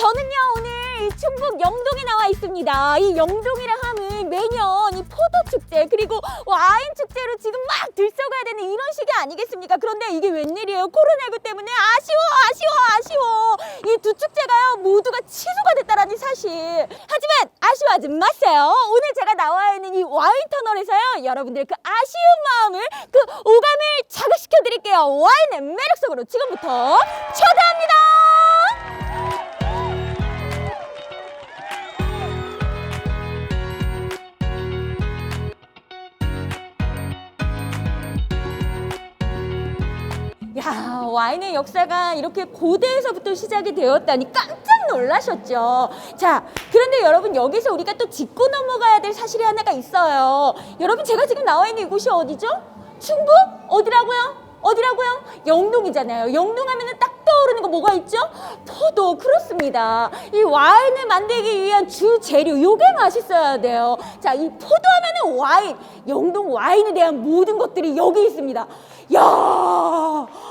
저는요 오늘 이 충북 영동에 나와 있습니다. 이 영동이라 하면 매년 이 포도 축제 그리고 와인 축제로 지금 막 들썩어야 되는 이런 시기 아니겠습니까? 그런데 이게 웬일이에요? 코로나19 때문에 아쉬워 아쉬워 아쉬워 이 두 축제가요 모두가 취소가 됐다라는 사실. 하지만 아쉬워하지 마세요. 오늘 제가 나와 있는 이 와인 터널에서요 여러분들의 그 아쉬운 마음을 그 오감을 자극시켜 드릴게요. 와인의 매력 속으로 지금부터 초대합니다. 와인의 역사가 이렇게 고대에서부터 시작이 되었다니 깜짝 놀라셨죠? 자, 그런데 여러분 여기서 우리가 또 짚고 넘어가야 될 사실이 하나가 있어요. 여러분 제가 지금 나와 있는 이곳이 어디죠? 충북? 어디라고요? 어디라고요? 영동이잖아요. 영동 하면은 딱 떠오르는 거 뭐가 있죠? 포도. 그렇습니다. 이 와인을 만들기 위한 주 재료, 요게 맛있어야 돼요. 자, 이 포도 하면은 와인. 영동 와인에 대한 모든 것들이 여기 있습니다. 야!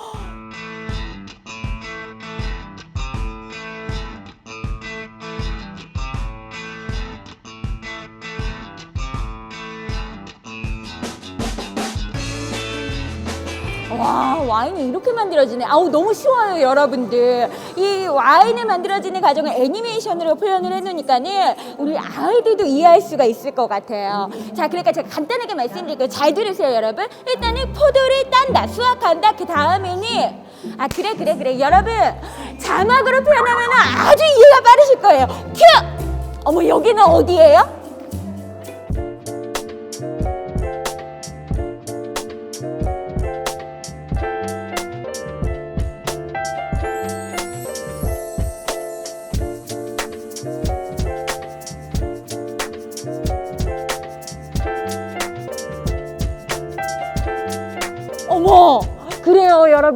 와 와인이 이렇게 만들어지네. 아우 너무 쉬워요 여러분들. 이 와인을 만들어지는 과정을 애니메이션으로 표현을 해놓으니까는 우리 아이들도 이해할 수가 있을 것 같아요. 자 그러니까 제가 간단하게 말씀드릴게요 잘 들으세요 여러분. 일단은 포도를 딴다 수확한다 그 다음에는 아 그래 그래 그래. 여러분 자막으로 표현하면 아주 이해가 빠르실 거예요. 큐! 어머 여기는 어디예요?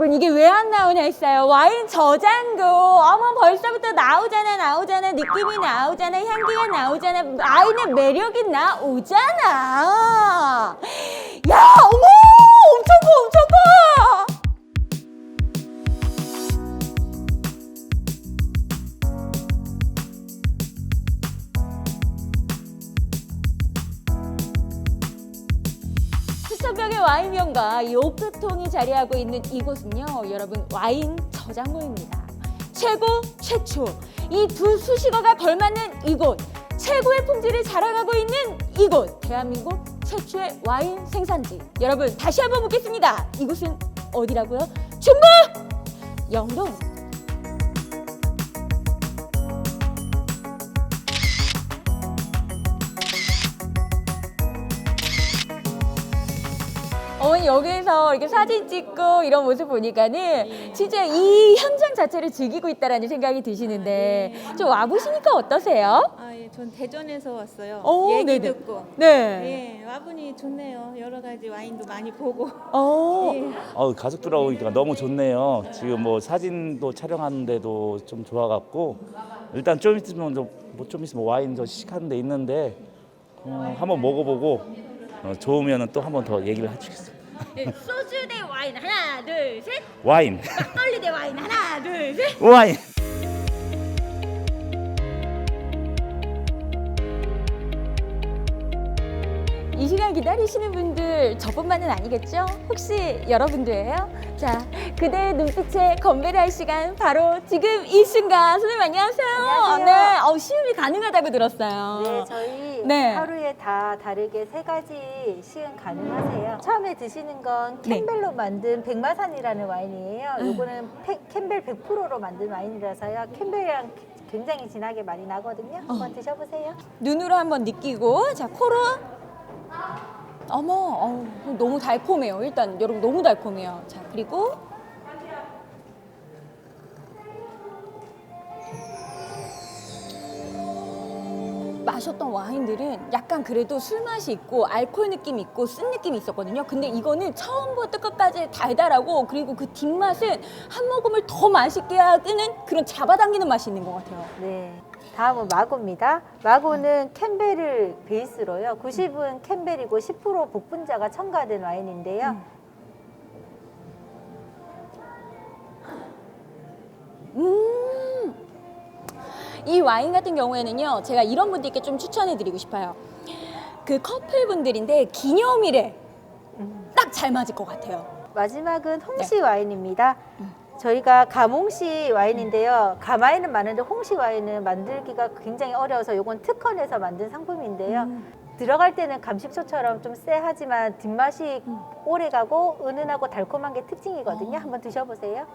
여러분 이게 왜 안 나오냐 했어요. 와인 저장고 어머 벌써부터 나오잖아 나오잖아. 느낌이 나오잖아 향기가 나오잖아. 와인의 매력이 나오잖아. 야 어머 엄청 커 엄청 커 와인병과 이 오크통이 자리하고 있는 이곳은요, 여러분 와인 저장고입니다. 최고, 최초 이 두 수식어가 걸맞는 이곳, 최고의 품질을 자랑하고 있는 이곳, 대한민국 최초의 와인 생산지. 여러분 다시 한번 묻겠습니다. 이곳은 어디라고요? 충북 영동. 어머니 여기에서 이렇게 사진 찍고 이런 모습 보니까는 진짜 이 현장 자체를 즐기고 있다라는 생각이 드시는데 좀 와보시니까 어떠세요? 아, 예, 전 대전에서 왔어요. 오, 얘기 네네. 듣고. 네. 예, 와보니 좋네요. 여러 가지 와인도 많이 보고. 어. 예. 어, 가족들하고 오니까 너무 좋네요. 지금 뭐 사진도 촬영하는데도 좀 좋아갖고 일단 좀 있으면 뭐좀 있으면 와인 저 시식하는 데 있는데 어, 한번 먹어보고 어, 좋으면 또 한번 더 얘기를 해주겠습니다. 네, 소주 대 와인 하나 둘 셋. 와인, 막걸리 대 와인 하나 둘 셋. 와인. 기다리시는 분들 저뿐만은 아니겠죠? 혹시 여러분도예요? 자, 그대의 눈빛에 건배를 할 시간 바로 지금 이 순간. 선생님 안녕하세요. 안녕하세요. 네, 어, 시음이 가능하다고 들었어요. 네, 저희 네. 하루에 다 다르게 세 가지 시음 가능하세요. 처음에 드시는 건 네. 캠벨로 만든 백마산이라는 와인이에요. 음. 요거는 페- 캠벨 100%로 만든 와인이라서요. 캠벨이랑 굉장히 진하게 많이 나거든요. 어. 한번 드셔보세요. 눈으로 한번 느끼고 자 코로 어머 어우, 너무 달콤해요. 일단 여러분 너무 달콤해요. 자 그리고 마셨던 와인들은 약간 그래도 술 맛이 있고 알코올 느낌 있고 쓴 느낌이 있었거든요. 근데 이거는 처음부터 끝까지 달달하고 그리고 그 뒷맛은 한 모금을 더 맛있게 하는 그런 잡아당기는 맛이 있는 것 같아요. 네. 다음은 마고입니다. 마고는 캠벨을 베이스로요. 90은 캠벨이고 10% 복분자가 첨가된 와인인데요. 이 와인 같은 경우에는요, 제가 이런 분들께 좀 추천해 드리고 싶어요. 그 커플분들인데 기념일에 딱 잘 맞을 것 같아요. 마지막은 홍시 네. 와인입니다. 저희가 감홍시 와인인데요. 감와인은 많은데 홍시 와인은 만들기가 굉장히 어려워서 이건 특허 내서 만든 상품인데요. 들어갈 때는 감식초처럼 좀 쎄하지만 뒷맛이 오래가고 은은하고 달콤한 게 특징이거든요. 한번 드셔보세요.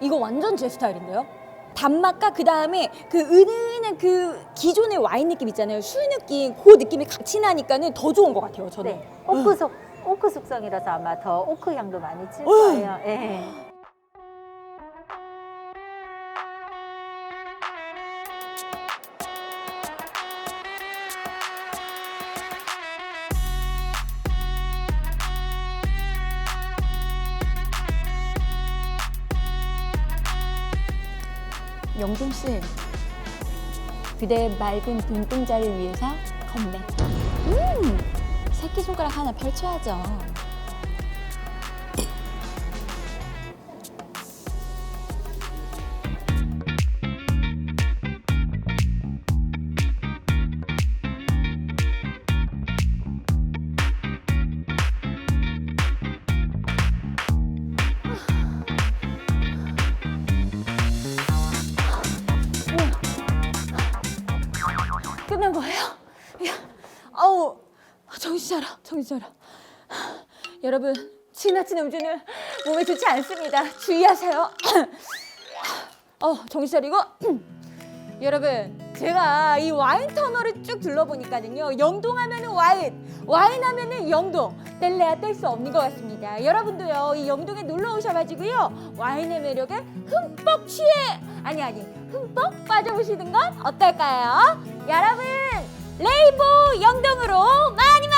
이거 완전 제 스타일인데요. 단맛과 그 다음에 그 은은한 그 기존의 와인 느낌 있잖아요. 술 느낌, 그 느낌이 같이 나니까는 더 좋은 것 같아요. 저는. 네, 오크 속 오크 숙성이라서 아마 더 오크 향도 많이 칠 어. 거예요. 예. 영동 씨, 그대의 맑은 눈동자를 위해서 건배. 음, 새끼 손가락 하나 펼쳐야죠. 차려, 정신 차려. 여러분, 지나친 음주는 몸에 좋지 않습니다. 주의하세요. 어, 정신 차리고. 여러분, 제가 이 와인 터널을 쭉 둘러보니까는요, 영동 하면은 와인, 와인 하면은 영동. 뗄래야 뗄 수 없는 것 같습니다. 여러분도요, 이 영동에 놀러 오셔가지고요, 와인의 매력에 흠뻑 취해! 아니, 아니, 흠뻑 빠져보시는 건 어떨까요? 여러분, 레이보 영동으로 많이